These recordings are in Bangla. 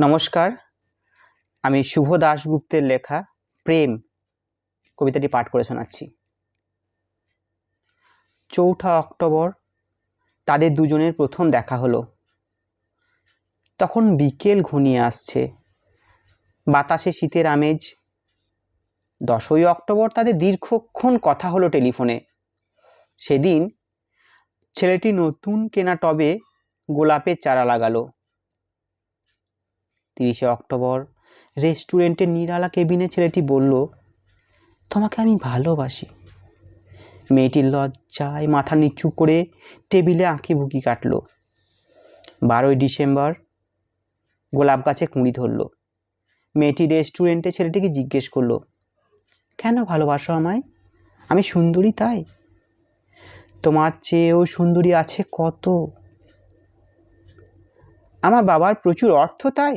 নমস্কার। আমি শুভ দাশগুপ্তের লেখা প্রেম কবিতাটি পাঠ করে শোনাচ্ছি। চৌঠা অক্টোবর, তাদের দুজনের প্রথম দেখা হলো। তখন বিকেল ঘনিয়ে আসছে। বাতাসে শীতের আমেজ। দশই অক্টোবর তাদের দীর্ঘক্ষণ কথা হলো টেলিফোনে। সেদিন ছেলেটি নতুন কেনা টবে গোলাপের চারা লাগালো। তিরিশে অক্টোবর। রেস্টুরেন্টের নিরালা কেবিনে ছেলেটি বলল, তোমাকে আমি ভালোবাসি। মেয়েটির লজ্জায় মাথা নিচু করে টেবিলে আঁকি বুকি কাটল। বারোই ডিসেম্বর গোলাপ গাছে কুঁড়ি ধরল। মেয়েটি রেস্টুরেন্টে ছেলেটিকে জিজ্ঞেস করল, কেন ভালোবাসো আমায়? আমি সুন্দরী তাই? তোমার চেয়েও সুন্দরী আছে কত? আমার বাবার প্রচুর অর্থ তাই।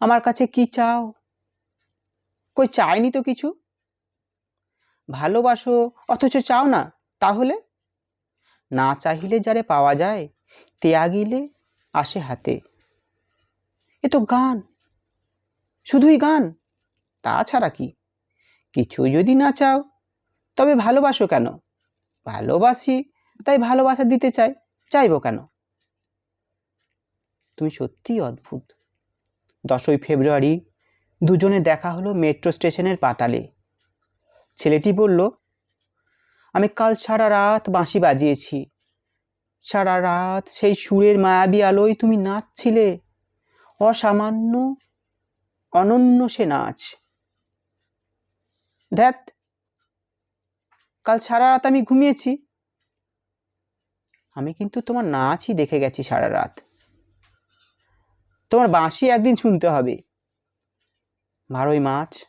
আমার কাছে কি চাও? কই চায়নি তো কিছু? ভালোবাসো, অথচ চাও না, তাহলে? না চাহিলে যারে পাওয়া যায়, ত্যাগিলে আসে হাতে। এ তো গান, শুধুই গান তাছাড়া কি? কিছু যদি না চাও, তবে ভালোবাসো কেন? ভালোবাসি, তাই ভালোবাসা দিতে চাই, চাইব কেন? তুমি সত্যিই অদ্ভুত। দশই ফেব্রুয়ারি দুজনে দেখা হলো মেট্রো স্টেশনের পাতালে। ছেলেটি বলল, আমি কাল সারা রাত বাঁশি বাজিয়েছি। সারা রাত সেই সুরের মায়াবী আলোয় তুমি নাচছিলে। অসামান্য, অনন্য সে নাচ। ধ্যাত কাল সারা রাত আমি ঘুমিয়েছি। আমি কিন্তু তোমার নাচই দেখে গেছি সারা রাত। তোমার বাঁশি একদিন শুনতে হবে। বারোই মাছ।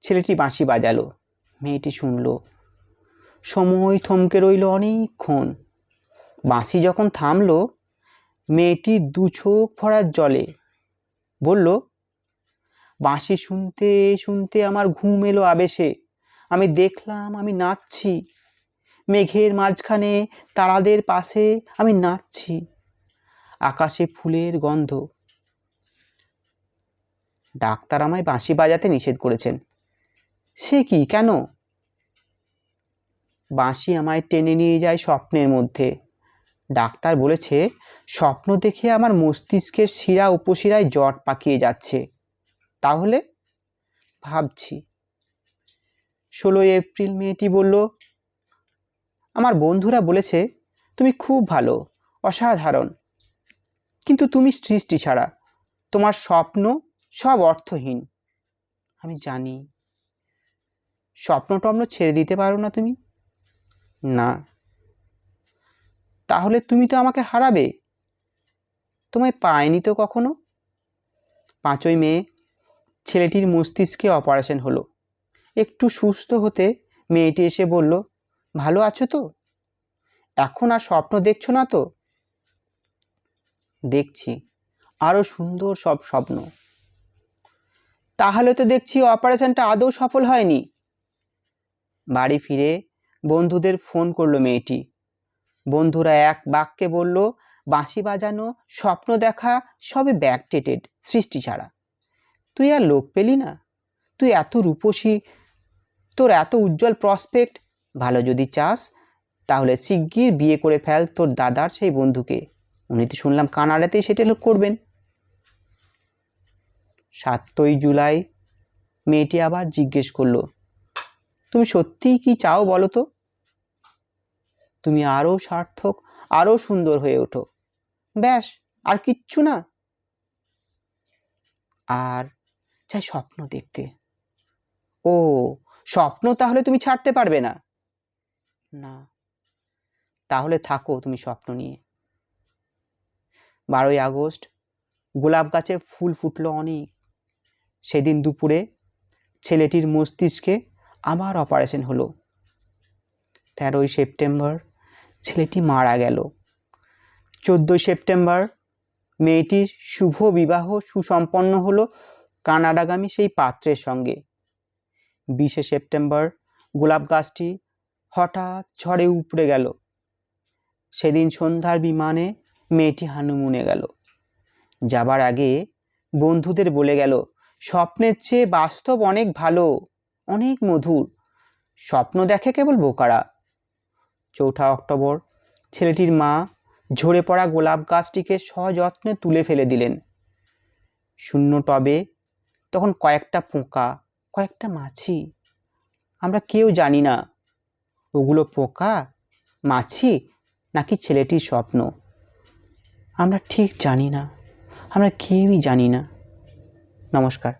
ছেলেটি বাঁশি বাজালো। মেয়েটি শুনলো। সময় থমকে রইল অনেকক্ষণ। বাঁশি যখন থামলো মেয়েটির দু চোখ ভরার জলে বলল, বাঁশি শুনতে শুনতে আমার ঘুম এলো আবেশে। আমি দেখলাম আমি নাচছি। মেঘের মাঝখানে তারাদের পাশে আমি নাচছি। আকাশে ফুলের গন্ধ। ডাক্তার আমায় বাঁশি বাজাতে নিষেধ করেছেন। সে কি, কেন? বাঁশি আমায় টেনে নিয়ে যায় স্বপ্নের মধ্যে। ডাক্তার বলেছে, স্বপ্ন দেখে আমার মস্তিষ্কের শিরা উপশিরায় জট পাকিয়ে যাচ্ছে। তাহলে? ভাবছি। ষোলোই এপ্রিল মেয়েটি বলল, আমার বন্ধুরা বলেছে, তুমি খুব ভালো, অসাধারণ। কিন্তু তুমি সৃষ্টি ছাড়া। তোমার স্বপ্ন সব অর্থহীন। আমি জানি। স্বপ্ন টপ্ন ছেড়ে দিতে পারো না তুমি? না। তাহলে তুমি তো আমাকে হারাবে। তোমায় পায়নি তো কখনো? পাঁচই মেয়ে ছেলেটির মস্তিষ্কে অপারেশন হলো। একটু সুস্থ হতে মেয়েটি এসে বলল, ভালো আছো তো? এখন আর স্বপ্ন দেখছ না তো? দেখছি। আরও সুন্দর সব স্বপ্ন। তাহলে তো দেখছি অপারেশনটা আদৌ সফল হয়নি। বাড়ি ফিরে বন্ধুদের ফোন করল মেয়েটি। বন্ধুরা এক বাক্যে বলল, বাঁশি বাজানো, স্বপ্ন দেখা সবে ব্যাকটেটেড সৃষ্টি ছাড়া। তুই আর লোক পেলি না? তুই এত রূপসী, তোর এত উজ্জ্বল প্রসপেক্ট ভালো যদি চাস, তাহলে শিগগির বিয়ে করে ফেল তোর দাদার সেই বন্ধুকে। উনি তো শুনলাম কানাডাতেই সেটেল করবেন। সাতই জুলাই মেয়েটি আবার জিজ্ঞেস করল, তুমি সত্যিই কি চাও বলো তো? তুমি আরও সার্থক আরও সুন্দর হয়ে ওঠো। ব্যাস, আর কিচ্ছু না। আর চাই স্বপ্ন দেখতে। ও, স্বপ্ন তাহলে তুমি ছাড়তে পারবে না। না, তাহলে থাকো তুমি স্বপ্ন নিয়ে। বারোই আগস্ট। গোলাপ গাছে ফুল ফুটলো অনেক। সেদিন দুপুরে ছেলেটির মস্তিষ্কে আবার অপারেশন হলো। তেরোই সেপ্টেম্বর ছেলেটি মারা গেল। চোদ্দোই সেপ্টেম্বর মেয়েটির শুভ বিবাহ সুসম্পন্ন হলো কানাডাগামী সেই পাত্রের সঙ্গে। বিশে সেপ্টেম্বর গোলাপ গাছটি হঠাৎ ঝড়ে উপড়ে গেল। সেদিন সন্ধ্যার বিমানে মেয়েটি হানুমুনে গেল। যাবার আগে বন্ধুদের বলে গেল, স্বপ্নের চেয়ে বাস্তব অনেক ভালো, অনেক মধুর। স্বপ্ন দেখে কেবল বোকারা। চৌঠা অক্টোবর, ছেলেটির মা ঝরে পড়া গোলাপ গাছটিকে সযত্নে তুলে ফেলে দিলেন। শূন্য টবে তখন কয়েকটা পোকা, কয়েকটা মাছি, আমরা কেউ জানি না। ওগুলো পোকা, মাছি নাকি ছেলেটির স্বপ্ন? আমরা ঠিক জানি না। আমরা কেউই জানি না। নমস্কার।